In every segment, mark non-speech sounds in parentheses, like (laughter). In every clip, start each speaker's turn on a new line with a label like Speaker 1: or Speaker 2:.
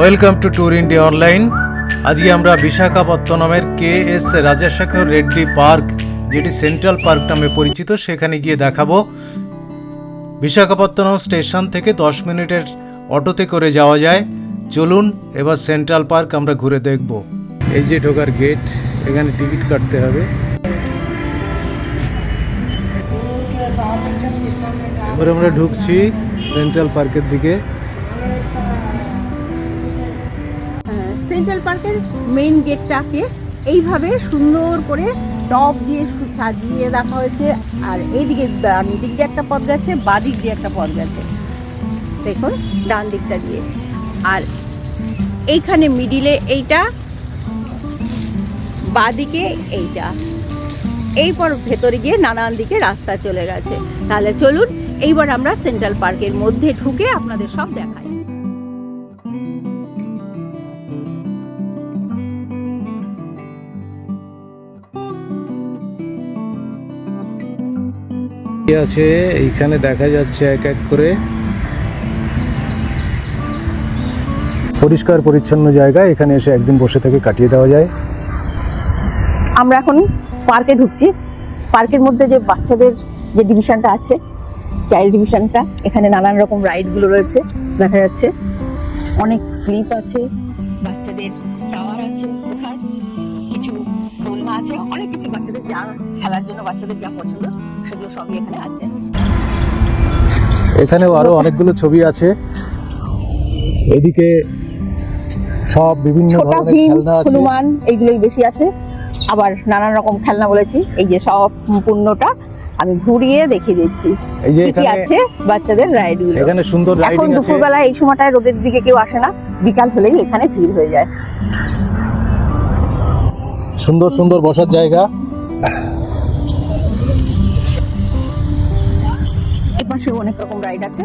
Speaker 1: Welcome to tour India online. আজকে আমরা বিশাখাপত্তনমের K S Rajasekhara Reddy park, যেটি central park নামে পরিচিত, সেখানে গিয়ে দেখাবো। বিশাখাপত্তনম স্টেশন থেকে দশ মিনিটের অটোতে করে যাওয়া যায়। চলুন, এবার সেন্ট্রাল পার্ক আমরা ঘুরে দেখব। এই যে ঢোকার গেট, এখানে টিকিট কাটতে হবে। এবার আমরা ঢুকছি সেন্ট্রাল পার্কের দিকে।
Speaker 2: সেন্ট্রাল পার্কের মেইন গেটটাকে এইভাবে সুন্দর করে টপ দিয়ে সাজিয়ে রাখা হয়েছে। আর এইদিকে ডান দিক দিয়ে একটা পথ গেছে, বা দিক দিয়ে একটা পথ গেছে। দেখুন, ডান দিকটা দিয়ে। আর এইখানে মিডিলে এইটা বাদিকে এইটা। এইপর ভেতরে গিয়ে নানান দিকে রাস্তা চলে গেছে। তাহলে চলুন, এইবার আমরা সেন্ট্রাল পার্কের মধ্যে ঢুকে আপনাদের সব দেখাই।
Speaker 1: আছে, এইখানে দেখা যাচ্ছে এক এক করে। পরিষ্কার, পরিচ্ছন্ন জায়গা, এখানে এসে একদিন বসে থেকে কাটিয়ে দেওয়া যায়।
Speaker 2: আমরা এখন পার্কে ঢুকছি। পার্কের মধ্যে যে বাচ্চাদের যে ডিভিশনটা আছে, চাইল্ড ডিভিশনটা, এখানে নানান রকম রাইডগুলো রয়েছে, দেখা যাচ্ছে। অনেক স্লিপ আছে। আছে অনেক কিছু বাচ্চাদের যা খেলার জন্য বাচ্চাদের যা পছন্দ সেগুলো সবই এখানে আছে।
Speaker 1: এখানেও আরও অনেকগুলো ছবি আছে। এদিকে সব বিভিন্ন ধরনের খেলনা আছে।
Speaker 2: হনুমান এইগুলোই বেশি আছে। আবার নানান রকম খেলনা বলেছি এই যে সব পূর্ণটা আমি ঘুরিয়ে দেখিয়ে দিচ্ছি।
Speaker 1: এই যে এখানে
Speaker 2: আছে বাচ্চাদের রাইডগুলো
Speaker 1: এখানে সুন্দর
Speaker 2: এখন
Speaker 1: রাইডিং আছে।
Speaker 2: দুপুরবেলা এই সময়টায় রোদের দিকে কেউ আসে না বিকাল হলেই এখানে ভিড় হয়ে যায়।
Speaker 1: সুন্দর সুন্দর বসার জায়গা।
Speaker 2: এই পাশে অনেক রকম রাইড আছে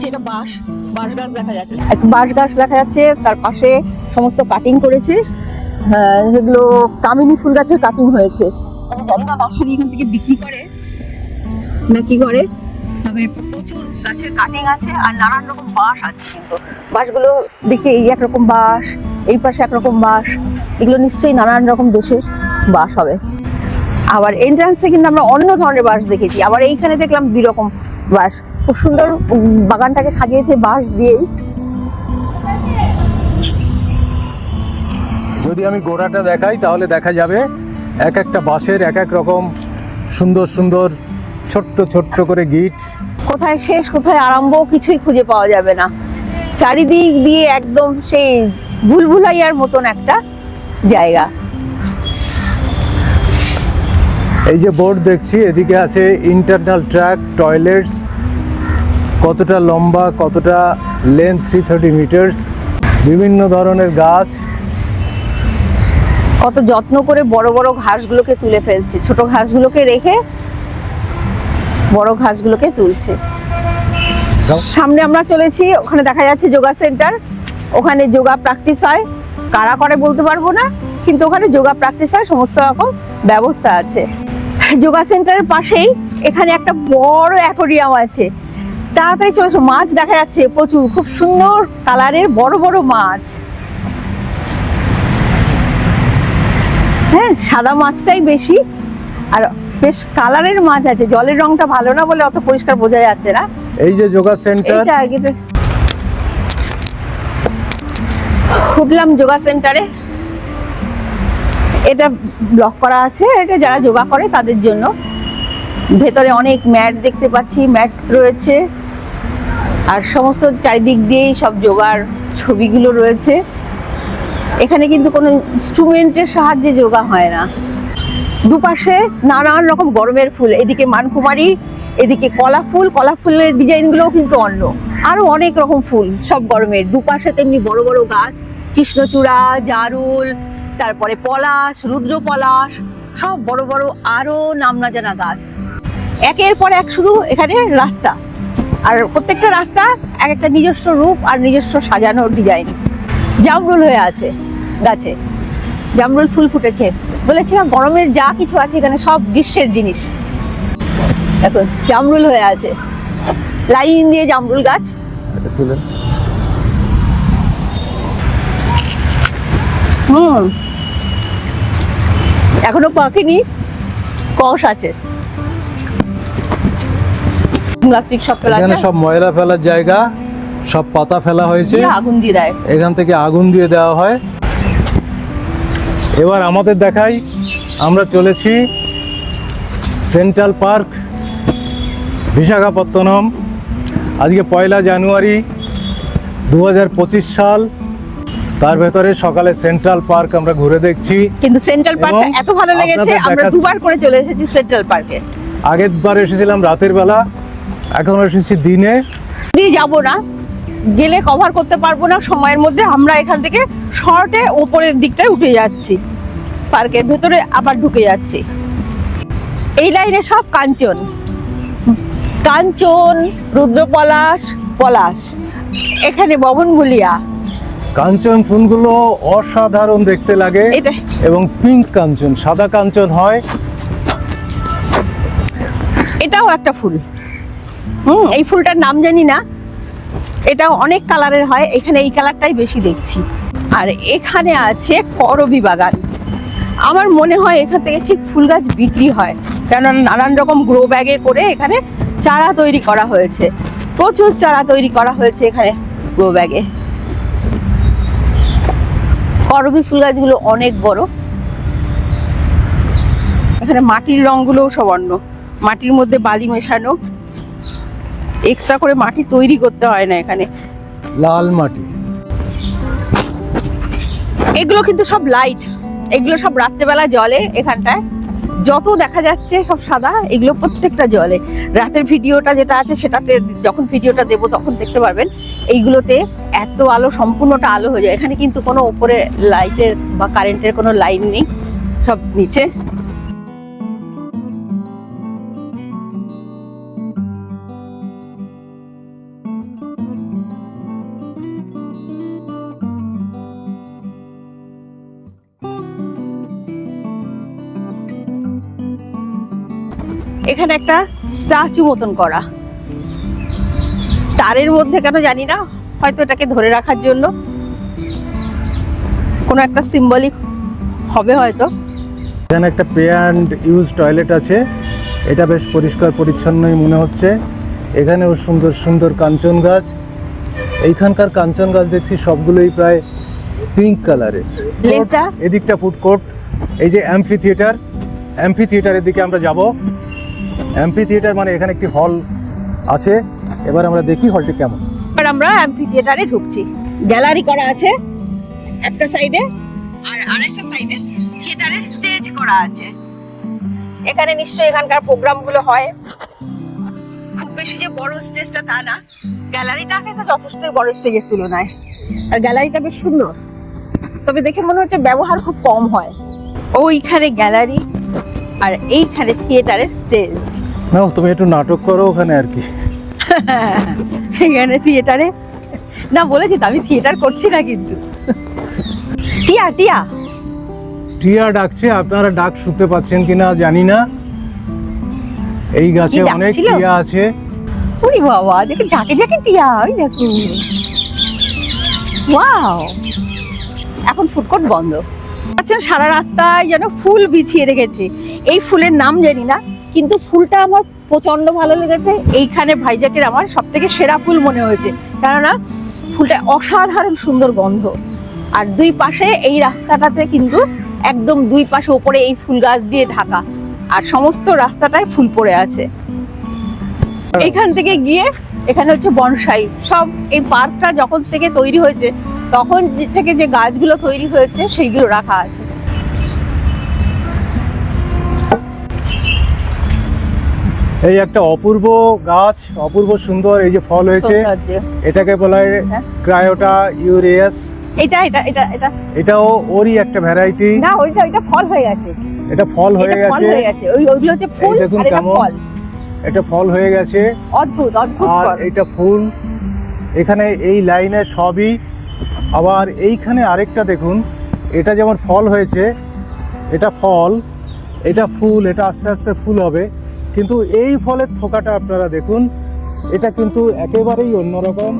Speaker 2: যেটা বাঁশ বাঁশ গাছ দেখা যাচ্ছে। এক বাঁশ গাছ দেখা যাচ্ছে তার পাশে সমস্ত কাটিং করেছে। আহ, সেগুলো কামিনী ফুল গাছের কাটিং হয়েছে। আমি জানি এখান থেকে বিক্রি করে না কি করে। তবে প্রচুর গাছের কাটিং আছে আর নানান রকম বাঁশ আছে কিন্তু। বাঁশগুলো দেখে এই একরকম বাঁশ, এই পাশে একরকম বাঁশ, এগুলো নিশ্চয়ই নানান রকম দেশের বাঁশ হবে। আবার এন্ট্রান্সে কিন্তু আমরা অন্য ধরনের বাঁশ দেখেছি। আবার এইখানে দেখলাম দুই রকম বাঁশ। খুব সুন্দর বাগানটাকে সাজিয়েছে বাঁশ দিয়েই।
Speaker 1: যদি আমি গোড়াটা দেখাই, তাহলে দেখা যাবে এক একটা বাঁশের এক এক রকম সুন্দর সুন্দর ছোট্ট ছোট্ট করে গিট।
Speaker 2: কোথায় শেষ কোথায় আরম্ভ কিছুই খুঁজে পাওয়া যাবে না। চারিদিক দিয়ে একদম সেই ভুলভুলাইয়ার মতন একটা জায়গা।
Speaker 1: এই যে বোর্ড দেখছি এদিকে আছে ইন্টারনাল ট্র্যাক টয়লেটস কতটা লম্বা কতটা লেন্থ থ্রি থার্টি মিটার্স বিভিন্ন ধরনের গাছ।
Speaker 2: কত যত্ন করে বড় বড় ঘাসগুলোকে তুলে ফেলছে। ছোট ঘাসগুলোকে রেখে বড় ঘাসগুলোকে তুলছে। সামনে আমরা চলেছি, ওখানে দেখা যাচ্ছে যোগা সেন্টার। ওখানে যোগা প্র্যাকটিস হয়। কারা করে বলতে পারব না, কিন্তু ওখানে যোগা প্র্যাকটিস হয়, সমস্ত রকম ব্যবস্থা আছে। যোগা সেন্টারের পাশেই এখানে একটা বড় অ্যাকোরিয়াম আছে। তাড়াতাড়ি চলেছে, মাছ দেখা যাচ্ছে প্রচুর, খুব সুন্দর কালারের বড় বড় মাছ। হ্যাঁ সাদা মাছটাই বেশি, আর বেশ কালারের মাছ আছে জলের রংটা ভালো না বলে অত পরিষ্কার বোঝা যাচ্ছে না।
Speaker 1: এই যে যোগা সেন্টার।
Speaker 2: এইটা আগে তো- উঠলাম যোগা সেন্টারে। এটা ব্লক করা আছে এটা যারা যোগা করে তাদের জন্য। ভেতরে অনেক ম্যাট দেখতে পাচ্ছি ম্যাট রয়েছে। আর সমস্ত চারিদিক দিয়েই সব যোগার ছবিগুলো রয়েছে। এখানে কিন্তু কোনো ইনস্ট্রুমেন্টের সাহায্যে যোগা হয় না। দুপাশে নানান রকম গরমের ফুল, এদিকে মানকুমারী, এদিকে কলা ফুল কলা ফুলের ডিজাইনগুলোও কিন্তু অন্য। আরও অনেক রকম ফুল সব গরমের, দুপাশে তেমনি বড় বড় গাছ, কৃষ্ণচূড়া, জারুল, তারপরে পলাশ রুদ্র পলাশ সব বড় বড় আরও নাম না জানা গাছ। একের পর এক শুধু এখানে রাস্তা। আর প্রত্যেকটা রাস্তা এক একটা নিজস্ব রূপ আর নিজস্ব সাজানো ডিজাইন। জামরুল হয়ে আছে গাছে। জামরুল ফুল ফুটেছে। বলেছিলাম গরমের যা কিছু আছে এখানে সব গ্রীষ্মের জিনিস। দেখুন জামরুল হয়ে আছে। লাইন দিয়ে জামরুল গাছ। হুম। এখনও পাকেনি কষ আছে। প্লাস্টিক সব ফেলা
Speaker 1: এখানে সব ময়লা ফেলার জায়গা সব পাতা ফেলা হয়েছে।
Speaker 2: আগুন দিয়ে দেয়।
Speaker 1: এখান থেকে আগুন দিয়ে দেওয়া হয়। এবার আমাদের দেখাই আমরা চলেছি সেন্ট্রাল পার্ক বিশাখাপত্তনম। আজকে পয়লা জানুয়ারি দুহাজার পঁচিশ সাল তার ভেতরে সকালে সেন্ট্রাল পার্ক আমরা ঘুরে দেখছি।
Speaker 2: কিন্তু সেন্ট্রাল পার্কটা এত ভালো লেগেছে আমরা দুবার করে চলে এসেছি সেন্ট্রাল পার্কে।
Speaker 1: আগের বার এসেছিলাম রাতের বেলা এখন এসেছি দিনে
Speaker 2: যাব না। গেলে কভার করতে পারব না সময়ের মধ্যে। আমরা এখান থেকে শর্টে ওপরের দিকটায় উঠে যাচ্ছি। পার্কের ভেতরে আবার ঢুকে যাচ্ছি। এই লাইনে সব কাঞ্চন। কাঞ্চন রুদ্রপলাশ পলাশ। এখানে ববনগুলিয়া।
Speaker 1: কাঞ্চন ফুলগুলো অসাধারণ দেখতে লাগে।
Speaker 2: এটা।
Speaker 1: এবং পিঙ্ক কাঞ্চন সাদা কাঞ্চন হয়।
Speaker 2: এটাও একটা ফুল। হুম এই ফুলটার নাম জানি না। এটাও অনেক কালারের হয়, এখানে এই কালারটাই বেশি দেখছি। আর এখানে আছে করবি বাগান। আমার মনে হয় এখান থেকে ঠিক ফুল গাছ বিক্রি হয়, কেননা নানান রকম গ্রো ব্যাগে করে এখানে চারা তৈরি করা হয়েছে। প্রচুর চারা তৈরি করা হয়েছে এখানে গ্রো ব্যাগে করবি ফুল গাছগুলো অনেক বড়। এখানে মাটির রঙগুলোও সব অন্য। মাটির মধ্যে বালি মেশানো। এক্সট্রা করে মাটি তৈরি করতে হয় না এখানে।
Speaker 1: লাল মাটি।
Speaker 2: এগুলো কিন্তু সব লাইট এগুলো সব রাত্রেবেলা জলে এখানটায়। যত দেখা যাচ্ছে সব সাদা এগুলো প্রত্যেকটা জলে রাতের ভিডিওটা যেটা আছে সেটাতে যখন ভিডিওটা দেবো তখন দেখতে পারবেন। এইগুলোতে এত আলো সম্পূর্ণটা আলো হয়ে যায়। এখানে কিন্তু কোনো ওপরে লাইটের বা কারেন্টের কোনো লাইন নেই। সব নিচে। এখানে একটা স্ট্যাচু মতন করা। তারের মধ্যে কেন জানি না হয়তো এটাকে ধরে রাখার জন্য। কোনো একটা সিম্বলিক হবে হয়তো।
Speaker 1: এখানে একটা পে অ্যান্ড ইউজ টয়লেট আছে। এটা বেশ পরিষ্কার পরিচ্ছন্নই মনে হচ্ছে। এখানেও সুন্দর সুন্দর কাঞ্চন গাছ। এইখানকার কাঞ্চন গাছ দেখছি সবগুলোই প্রায় পিঙ্ক কালারের? এদিকটা ফুড কোর্ট এই যে অ্যাম্পি থিয়েটার অ্যাম্পি থিয়েটারের দিকে আমরা যাব। অ্যাম্পি থিয়েটার মানে এখানে একটি হল আছে। এবার আমরা দেখি হলটি কেমন।
Speaker 2: এবার আমরা অ্যাম্পি থিয়েটারে ঢুকছি। গ্যালারি করা আছে, একটা সাইডে আর আরেকটা সাইডে থিয়েটারের স্টেজ করা আছে। এখানে নিশ্চয়ই এখানকার প্রোগ্রামগুলো হয়। খুব বেশি যে বড় স্টেজটা তা না। গ্যালারিটা কিন্তু যথেষ্টই বড় স্টেজের তুলনায়। আর গ্যালারিটা বেশ সুন্দর। তবে দেখে মনে হচ্ছে ব্যবহার খুব কম হয়। ওইখানে গ্যালারি আর এইখানে থিয়েটারের স্টেজ।
Speaker 1: না তুমি একটু নাটক করো ওখানে আর কি। (laughs)
Speaker 2: এখানে থিয়েটারে? না বলেছি তো আমি থিয়েটার করছি না কিন্তু। টিয়া টিয়া।
Speaker 1: টিয়া ডাকছে আপনারা ডাক শুনতে পাচ্ছেন কিনা জানি না। এই গাছে অনেক? টিয়া আছে।
Speaker 2: ওরে বাবা দেখে ঝাঁকে ঝাঁকে টিয়া ওই দেখো ওয়াও। এখন ফুডকোর্ট বন্ধ। আচ্ছা সারা রাস্তায় যেন ফুল বিছিয়ে রেখেছে। এই ফুলের নাম জানি না, কিন্তু ফুলটা আমার প্রচণ্ড ভালো লেগেছে। এইখানে ভাইজাকের আমার সব থেকে সেরা ফুল মনে হয়েছে। কেননা, ফুলটা অসাধারণ সুন্দর গন্ধ। আর দুই পাশে এই রাস্তাটাতে কিন্তু একদম দুই পাশে ওপরে এই ফুল গাছ দিয়ে ঢাকা। আর সমস্ত রাস্তাটায় ফুল পড়ে আছে। এখান থেকে গিয়ে এখানে হচ্ছে বনসাই। সব এই পার্কটা যখন থেকে তৈরি হয়েছে, তখন থেকে যে গাছগুলো তৈরি হয়েছে, সেইগুলো রাখা আছে।
Speaker 1: এই একটা অপূর্ব গাছ অপূর্ব সুন্দর এই যে ফল হয়েছে। এটাকে বলা হয়
Speaker 2: হ্যাঁ।
Speaker 1: ক্রায়োটা ইউরিয়াস।
Speaker 2: এটা এটা এটা এটা।
Speaker 1: এটাও ওরই একটা ভ্যারাইটি
Speaker 2: না ওইটা ওইটা ফল হয়ে গেছে।
Speaker 1: এটা ফল হয়ে
Speaker 2: ফল
Speaker 1: গেছে।
Speaker 2: হয়ে গেছে। ওই ওইগুলো হচ্ছে ফুল আর এটা
Speaker 1: কেমন।
Speaker 2: ফল।
Speaker 1: এটা ফল হয়ে গেছে।
Speaker 2: অদ্ভুত অদ্ভুত
Speaker 1: আর এটা ফুল। এখানে এই লাইনে সবই। আবার এইখানে আরেকটা দেখুন। এটা যেমন ফল হয়েছে এটা ফল এটা ফুল এটা আস্তে আস্তে ফুল হবে। কিন্তু এই ফলের থোকাটা আপনারা দেখুন, এটা কিন্তু একেবারেই অন্যরকম।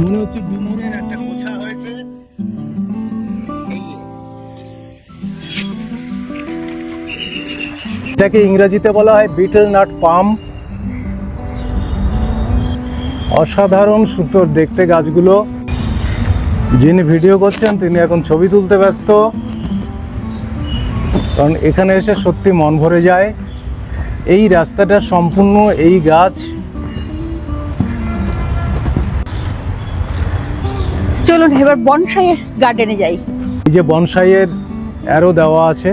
Speaker 1: মনে হচ্ছে ডুমুরের একটা গোছা হয়েছে। এটাকে ইংরেজিতে বলা হয় বিটল নাট পাম। অসাধারণ সুন্দর দেখতে গাছগুলো। যিনি ভিডিও করছেন, তিনি এখন ছবি তুলতে ব্যস্ত। কারণ এখানে এসে সত্যি মন ভরে যায়। এই রাস্তাটা সম্পূর্ণ এই গাছ।
Speaker 2: চলুন এবার বনসাই গার্ডেনে যাই।
Speaker 1: এই যে বনসাইয়ের অ্যারো দেওয়া আছে।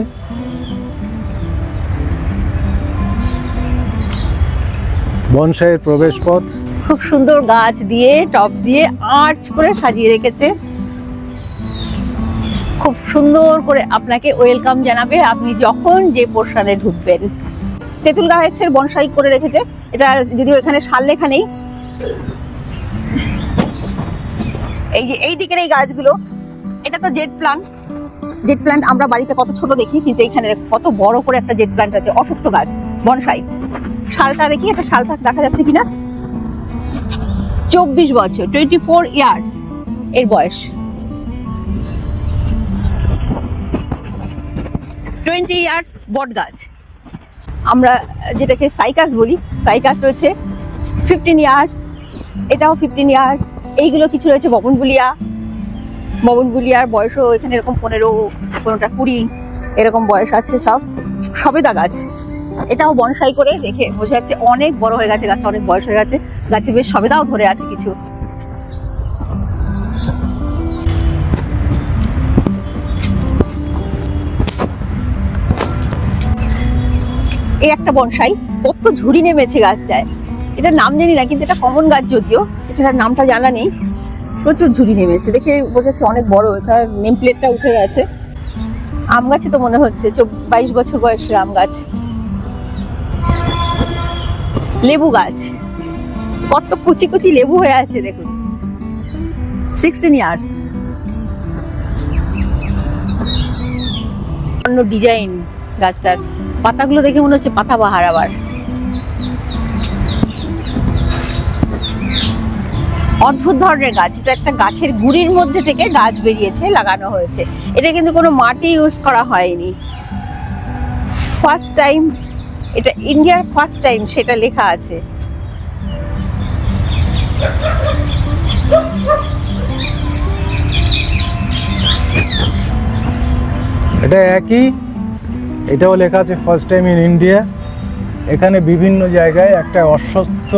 Speaker 1: বনসাইয়ের প্রবেশপথ।
Speaker 2: খুব সুন্দর গাছ দিয়ে টপ দিয়ে আর্চ করে সাজিয়ে রেখেছে। খুব সুন্দর করে আপনাকে ওয়েলকাম জানাবে। আপনি যখন যে পোর্শনে ঢুকবেন। তেঁতুল গাছের বনসাই করে রেখেছে। এটা যদিও এখানে সাল লেখা নেই। এই যে এই দিকের এই গাছগুলো, এটা তো জেট প্লান্ট। জেট প্ল্যান্ট আমরা বাড়িতে কত ছোট দেখি, কিন্তু এখানে কত বড় করে একটা জেট প্ল্যান্ট আছে অসত্য গাছ, বনসাই। শালটা দেখি, একটা শালটা দেখা যাচ্ছে কিনা? চব্বিশ বছর টোয়েন্টি ফোর ইয়ার্স এর বয়স। টোয়েন্টি ইয়ার্স বট গাছ। আমরা যেটাকে সাইকাস বলি, সাইকাস রয়েছে ফিফটিন ইয়ার্স এটাও ফিফটিন ইয়ার্স এইগুলো কিছু রয়েছে ববনগুলিয়া ববনগুলিয়ার বয়সও এখানে এরকম পনেরো কোনোটা কুড়ি, এরকম বয়স আছে সব। সবেদা গাছ। এটাও বনসাই করে দেখে বোঝা যাচ্ছে অনেক বড় হয়ে গেছে, গাছটা অনেক বয়স হয়ে গেছে। গাছে বেশ সবেদাও ধরে আছে কিছু। এই একটা বনসাই কত ঝুড়ি নেমেছে গাছটায়। এটার নাম জানি না, কিন্তু এটা কমন গাছ যদিও এটার নামটা জানা নেই। প্রচুর ঝুড়ি নেমেছে, দেখে বোঝা যাচ্ছে অনেক বড়, এখানে নেম প্লেটটা উঠে গেছে। আম গাছে তো মনে হচ্ছে বাইশ বছর বয়সের আম গাছ। লেবু গাছ। কত কুচি কুচি লেবু হয়ে আছে, দেখুন। সিক্সটিন ইয়ার্স অন্য ডিজাইন গাছটার। পাতাগুলো দেখে মনে হচ্ছে পাতা বাহার আবার। অদ্ভুত ধরনের গাছ। এটা একটা গাছের গুড়ির মধ্যে থেকে গাছ বেরিয়েছে, লাগানো হয়েছে। এটা কিন্তু কোনো মাটি ইউজ করা হয়নি। ফার্স্ট টাইম এটা ইন্ডিয়ার ফার্স্ট টাইম সেটা লেখা আছে।
Speaker 1: এটা একই? এটাও লেখা আছে ফার্স্ট টাইম ইন ইন্ডিয়া এখানে বিভিন্ন জায়গায় একটা অশ্বত্থ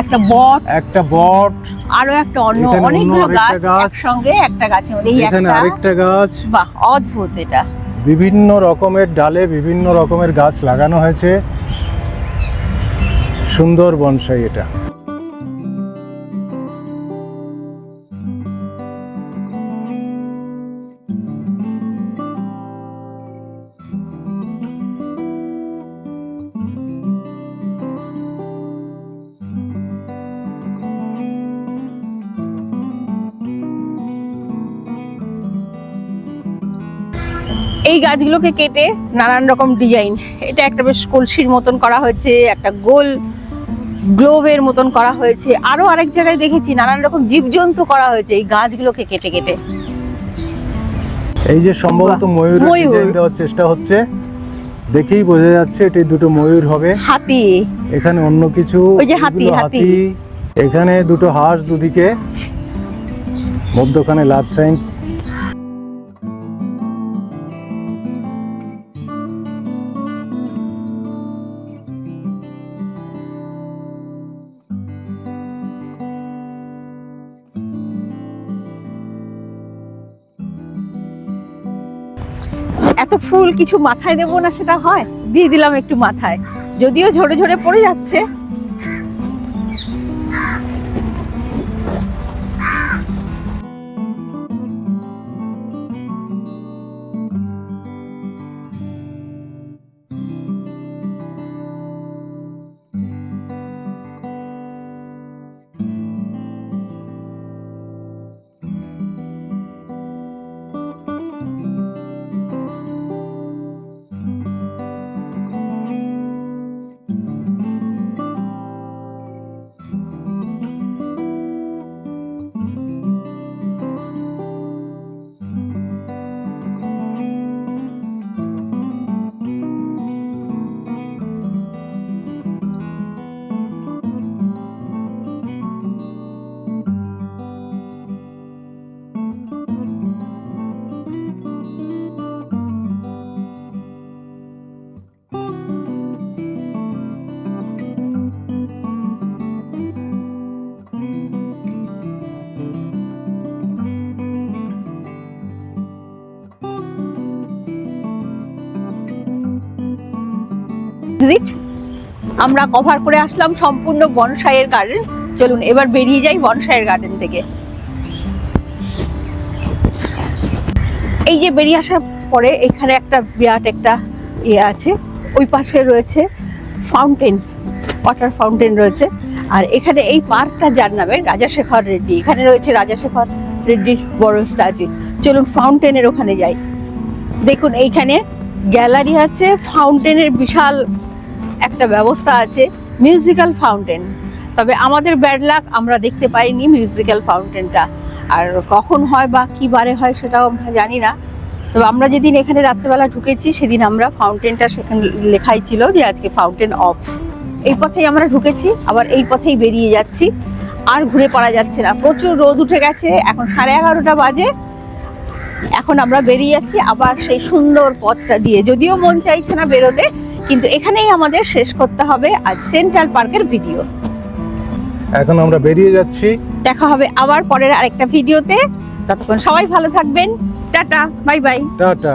Speaker 2: একটা বট
Speaker 1: একটা বট
Speaker 2: আরও একটা অন্য অনেকগুলো গাছ। একসঙ্গে একটা গাছের মধ্যে
Speaker 1: এখানে আরেকটা গাছ।
Speaker 2: বাহ অদ্ভুত এটা।
Speaker 1: বিভিন্ন রকমের ডালে বিভিন্ন রকমের গাছ লাগানো হয়েছে। সুন্দর বনসাই এটা।
Speaker 2: গাছগুলোকে কেটে নানান রকম ডিজাইন এটা একটা বেশ কলসির মতন করা হয়েছে একটা গোল গ্লোবের মতন করা হয়েছে। আরও আরেক জায়গায় দেখেছি নানান রকম জীবজন্তু করা হয়েছে এই গাছগুলোকে কেটে কেটে।
Speaker 1: এই যে সম্ভবত ময়ূর
Speaker 2: ময়ূর।
Speaker 1: ডিজাইন দেওয়ার চেষ্টা হচ্ছে। দেখেই বোঝা যাচ্ছে এটি দুটো ময়ূর হবে।
Speaker 2: হাতি।
Speaker 1: এখানে অন্য কিছু
Speaker 2: ওই যে হাতি, হাতি।
Speaker 1: এখানে দুটো হাঁস দুদিকে। মধ্যখানে লাভ সাইন
Speaker 2: এত ফুল কিছু মাথায় দেবো না সেটা হয়? দিয়ে দিলাম একটু মাথায়। যদিও ঝরে ঝরে পড়ে যাচ্ছে আমরা কভার করে আসলাম সম্পূর্ণ বনসাইয়ের গার্ডেন চলুন, এবার বেরিয়ে যাই বনসাইয়ের গার্ডেন থেকে। এই যে বেরিয়ে আসার পরে এখানে একটা বিরাট একটা ইয়ে আছে। ওই পাশে রয়েছে ফাউন্টেন ওয়াটার ফাউন্টেন রয়েছে। আর এখানে এই পার্কটা যার নামে? রাজাশেখর রেড্ডি। এখানে রয়েছে রাজাশেখর রেড্ডির বড় স্ট্যাচু চলুন ফাউন্টেনের ওখানে যাই। দেখুন, এইখানে গ্যালারি আছে। ফাউন্টেনের বিশাল একটা ব্যবস্থা আছে মিউজিক্যাল ফাউন্টেন তবে আমাদের ব্যাড লাক আমরা দেখতে পাইনি মিউজিক্যাল ফাউন্টেনটা আর কখন হয় বা কি বারে হয় সেটাও আমরা জানি না। তবে আমরা যেদিন এখানে রাত্রেবেলা ঢুকেছি, সেদিন আমরা ফাউন্টেনটা সেখানে লেখাই ছিল যে আজকে ফাউন্টেন অফ এই পথেই আমরা ঢুকেছি, আবার এই পথেই বেরিয়ে যাচ্ছি। আর ঘুরে পড়া যাচ্ছে না। প্রচুর রোদ উঠে গেছে, এখন সাড়ে এগারোটা বাজে। এখন আমরা বেরিয়ে যাচ্ছি, আবার সেই সুন্দর পথটা দিয়ে। যদিও মন চাইছে না বেরোতে কিন্তু এখানেই আমাদের শেষ করতে হবে আজ সেন্ট্রাল পার্কের ভিডিও।
Speaker 1: এখন আমরা বেরিয়ে যাচ্ছি।
Speaker 2: দেখা হবে আবার পরের আরেকটা ভিডিওতে। ততক্ষণ সবাই ভালো থাকবেন। Tata bye bye.
Speaker 1: টাটা।